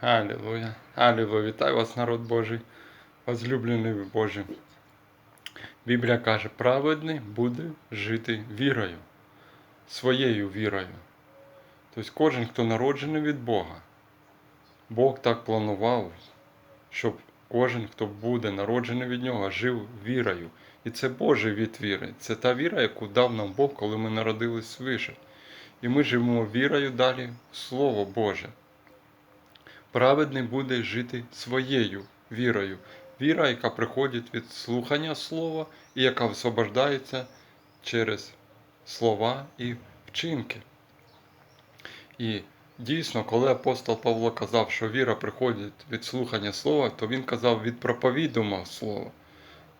Алілуя. Алілуя. Вітаю вас, народ Божий, возлюблений Божий. Біблія каже, праведний буде жити вірою, своєю вірою. Тобто кожен, хто народжений від Бога, Бог так планував, щоб кожен, хто буде народжений від Нього, жив вірою. І це Божий від віри. Це та віра, яку дав нам Бог, коли ми народились свише. І ми живемо вірою далі в Слово Боже. Праведний буде жити своєю вірою. Віра, яка приходить від слухання слова і яка освобождається через слова і вчинки. І дійсно, коли апостол Павло казав, що віра приходить від слухання слова, то він казав від проповідума слова.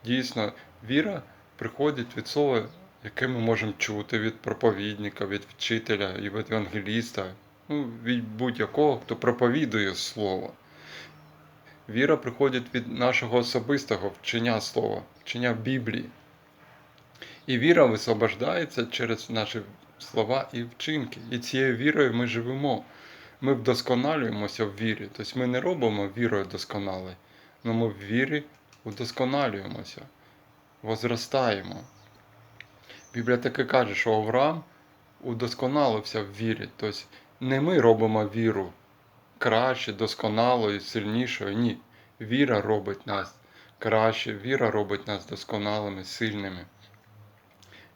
Дійсно, віра приходить від слова, яке ми можемо чути від проповідника, від вчителя і від евангеліста, ну, від будь-якого, хто проповідує слово. Віра приходить від нашого особистого вчення слова, вчення Біблії. І віра висвобождається через наші слова і вчинки. І цією вірою ми живемо. Ми вдосконалюємося в вірі. Тобто ми не робимо вірою досконали, але ми в вірі удосконалюємося, возростаємо. Біблія таки каже, що Авраам удосконалився в вірі. Тобто не ми робимо віру краще, досконалою, сильнішою. Ні. Віра робить нас краще, віра робить нас досконалими, сильними.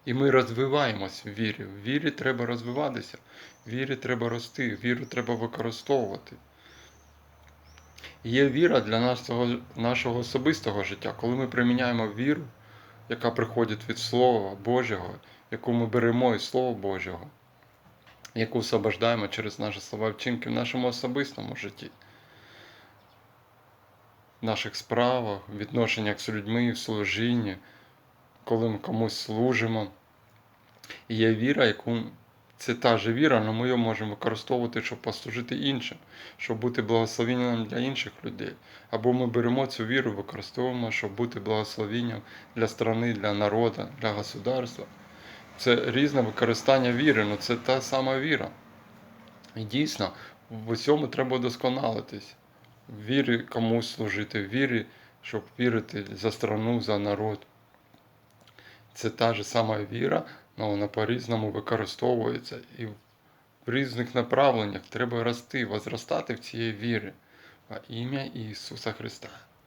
І ми розвиваємось в вірі. В вірі треба розвиватися, в вірі треба рости, віру треба використовувати. Є віра для нашого, нашого особистого життя, коли ми приміняємо віру, яка приходить від Слова Божого, яку ми беремо із Слова Божого, яку освобождаємо через наші слова вчинки в нашому особистому житті, в наших справах, в відношеннях з людьми, в служінні, коли ми комусь служимо. І є віра, яку це та же віра, але ми її можемо використовувати, щоб послужити іншим, щоб бути благословенням для інших людей. Або ми беремо цю віру, використовуємо, щоб бути благословенням для страни, для народу, для государства. Це різне використання віри, але це та сама віра. І дійсно, в усьому треба досконалитись. В вірі комусь служити, в вірі, щоб вірити за страну, за народ. Це та ж сама віра, але вона по-різному використовується. І в різних направленнях треба рости, возростати в цієї вірі. Во ім'я Ісуса Христа.